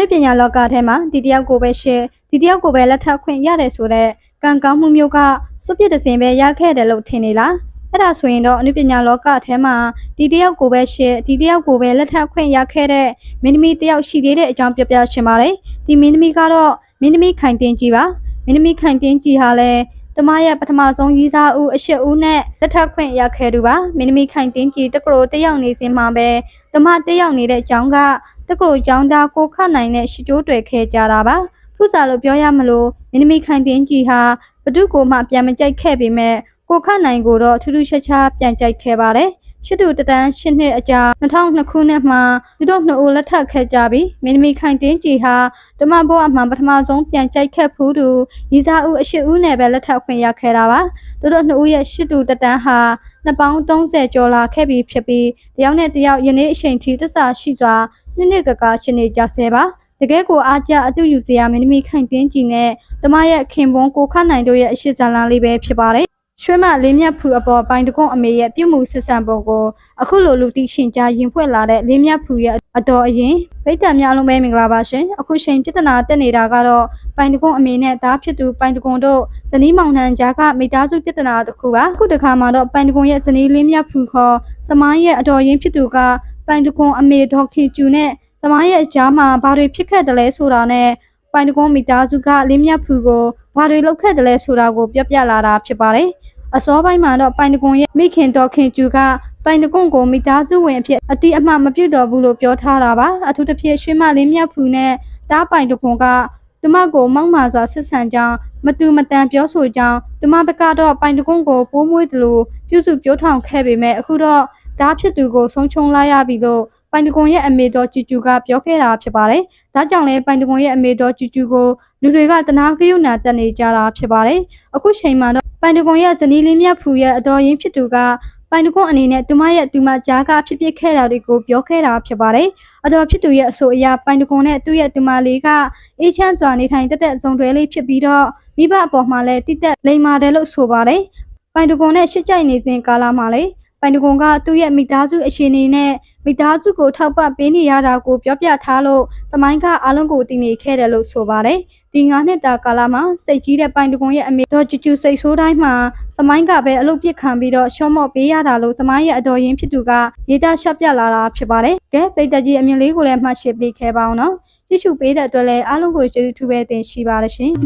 နုပညာလောကထဲမှာဒီတယောက်ကိုပဲရှယ်ဒီတယောက်ကိုပဲလက်ထပ်ခွင့်ရတယ်ဆိုတော့ကံကောင်းမှုမျိုးကစွပြစ်တဲ့စင်ပဲရခဲ့တယ်လို့ထင်နေလားအဲ့ဒါဆိုရင်တော့အနုပညာလောကထဲမှာဒီတယောက်ကိုပဲရှယ်ဒီတယောက်ကိုပဲလက်ထပ်ခွင့်ရခဲ့တဲ့မင်းသမီးတယောက်ရှိသေးတဲ့အကြောင်းပြပြချင်ပါတယ်ဒီမင်းသမီးကတော့မင်းသမီးခိုင်တင်ကြီးပါမင်းသမီးခိုင်တင်ကြီးဟာလည်းတမရဲ့ပထမဆုံးရီးစားဦးအရှိဦးနဲ့လက်ထပ်ခွင့်ရခဲ့သူပါမင်းသမီးခိုင်တင်ကြီးတက္ကသိုလ်တက်ရောက်နေစဉ်မှာပဲတမတက်ရောက်နေတဲ့အကြောင်းက တက္ကသိုလ်ကျောင်းသားကိုခတ်နိုင်တဲ့ရှစ်တိုးတွေခဲကြတာပါဖုစာလို့ပြောရမလို့မင်းသမီးခိုင်တင်ကြီးဟာဘသူကိုမှပြန်မကြိုက်ခဲ့ပေမဲ့ကိုခတ်နိုင်ကိုတော့ထူးထူးခြားခြားပြန်ကြိုက်ခဲ့ပါတယ် ရှစ်တူတတန်းရှစ်နှစ်အကြာ2002ခုနှစ်မှာသူတို့နှစ်ဦးလက်ထပ်ခဲ့ကြပြီးမင်းသမီးခိုင်တင်ကြီးဟာဓမ္မဘောအမှန်ပထမဆုံးပြန်ကြိုက်ခဲ့ဖူးသူရီစာဦးအရှိဦးနဲ့ပဲလက်ထပ်ခွင့်ရခဲ့တာပါသူတို့နှစ်ဦးရဲ့ရှစ်တူတတန်းဟာနှစ်ပေါင်း30ကျော်လာခဲ့ပြီးဖြစ်ပြီးတယောက်နဲ့တယောက်ယနေ့အချိန်ထိသစ္စာရှိစွာနှစ်နှစ်ကကရှင်နေကြဆဲပါတကယ်ကိုအားကြအတူယူစရာမင်းသမီးခိုင်တင်းကြည်နဲ့တမရဲ့ခင်ပွန်းကိုခနိုင်တို့ရဲ့အရှိဇာလန်လေးပဲဖြစ်ပါတယ် ရွှေမလေးမြတ်ဖူအပေါ်ပိုင်တကွန်းအမေရဲ့ပြုမှုဆက်ဆံပုံကိုအခုလိုလူသိရှင်ကြားရင်ဖွင့်လာတဲ့လေးမြတ်ဖူရဲ့အတော်အရင်ဗိတ္တံများအလုံးပဲမင်္ဂလာပါရှင်အခုချိန်ပြဿနာတက်နေတာကတော့ပိုင်တကွန်းအမေနဲ့သားဖြစ်သူပိုင်တကွန်းတို့ဇနီးမောင်နှံကြားကမိသားစုပြဿနာတစ်ခုပါအခုတခါမှာတော့ပိုင်တကွန်းရဲ့ဇနီးလေးမြတ်ဖူခေါ်စမိုင်းရဲ့အတော်ရင်ဖြစ်သူကပိုင်တကွန်းအမေဒေါက်ခင်ကျူနဲ့။စမရဲ့အကြားမှာဘာတွေဖြစ်ခဲ့တယ်လဲဆိုတာနဲ့ပိုင်တကွန်းမိသားစုကလင်းမြတ်ဖူကိုဘာတွေလုပ်ခဲ့တယ်လဲဆိုတာကိုပြောပြလာတာဖြစ်ပါတယ်။ အစောပိုင်းမှာတော့ပိုင်တကွန်းရဲ့မိခင်တော်ခင်ကျူကပိုင်တကွန်းကိုမိသားစုဝင်အဖြစ်အတိအမှမပြုတ်တော်ဘူးလို့ပြောထားတာပါ။အထူးသဖြင့်ရွှေမလင်းမြတ်ဖူနဲ့တားပိုင်တကွန်းကသူမကိုမောက်မာစွာဆက်ဆံကြောင်းမတူမတန်ပြောဆိုကြောင်းသူမဘက်ကတော့ပိုင်တကွန်းကိုပိုးမွေးတယ်လို့ပြုစုပြောထောင်ခဲ့ပေမဲ့အခုတော့တားဖြစ်သူကိုဆုံးချုံလိုက်ရပြီလို့ ပိုင်တကွန်ရဲ့အမေတော်ကျူကျူကပြောခဲ့တာဖြစ်ပါတယ်။ဒါကြောင့်လည်းပိုင်တကွန်ရဲ့အမေတော်ကျူကျူကိုလူတွေကတနာကရုဏာတက်နေကြတာဖြစ်ပါတယ်။အခုချိန်မှာတော့ပိုင်တကွန်ရဲ့ဇနီးလေးမြတ်ဖူရဲ့အတော်ရင်းဖြစ်သူကပိုင်တကွန်အနေနဲ့သူမရဲ့သူမကြားကဖြစ်ဖြစ်ခဲ့တာတွေကိုပြောခဲ့တာဖြစ်ပါတယ်။အတော်ဖြစ်သူရဲ့အဆိုအရပိုင်တကွန်နဲ့သူ့ရဲ့သူမလေးကအေးချမ်းစွာနေထိုင်တတ်တဲ့ဇုံတွဲလေးဖြစ်ပြီးတော့မိဘအပေါ်မှာလည်းတိတက်လိမ္မာတယ်လို့ဆိုပါတယ်။ပိုင်တကွန်နဲ့ရှစ်ကြိုက်နေစဉ်ကာလမှာလည်း ပန်တဂွန်ကသူ့ရဲ့မိသားစုအခြေအနေနဲ့မိသားစုကိုထောက်ပံ့ပေးနေရတာကိုပြောပြထားလို့သမိုင်းကအလုံးကိုတည်နေခဲ့တယ်လို့ဆိုပါတယ်။ဒီ၅နှစ်တာကာလမှာစိတ်ကြီးတဲ့ပိုင်တကွန်ရဲ့အမေတော်ကျူကျူစိတ်ဆိုးတိုင်းမှာသမိုင်းကပဲအလုပ်ပြစ်ခံပြီးတော့ရှော့မော့ပေးရတာလို့သမိုင်းရဲ့အတော်ရင်ဖြစ်သူကရေးသားရှော့ပြလာတာဖြစ်ပါတယ်။ကဲပိတ်သက်ကြီးအမြင်လေးကိုလည်းမှတ်ရှင်းပေးခဲ့ပါအောင်နော်။ကြည့်ရှုပေးတဲ့အတွက်လည်းအားလုံးကိုကျေးဇူးထူးပဲတင်ရှိပါရရှင်။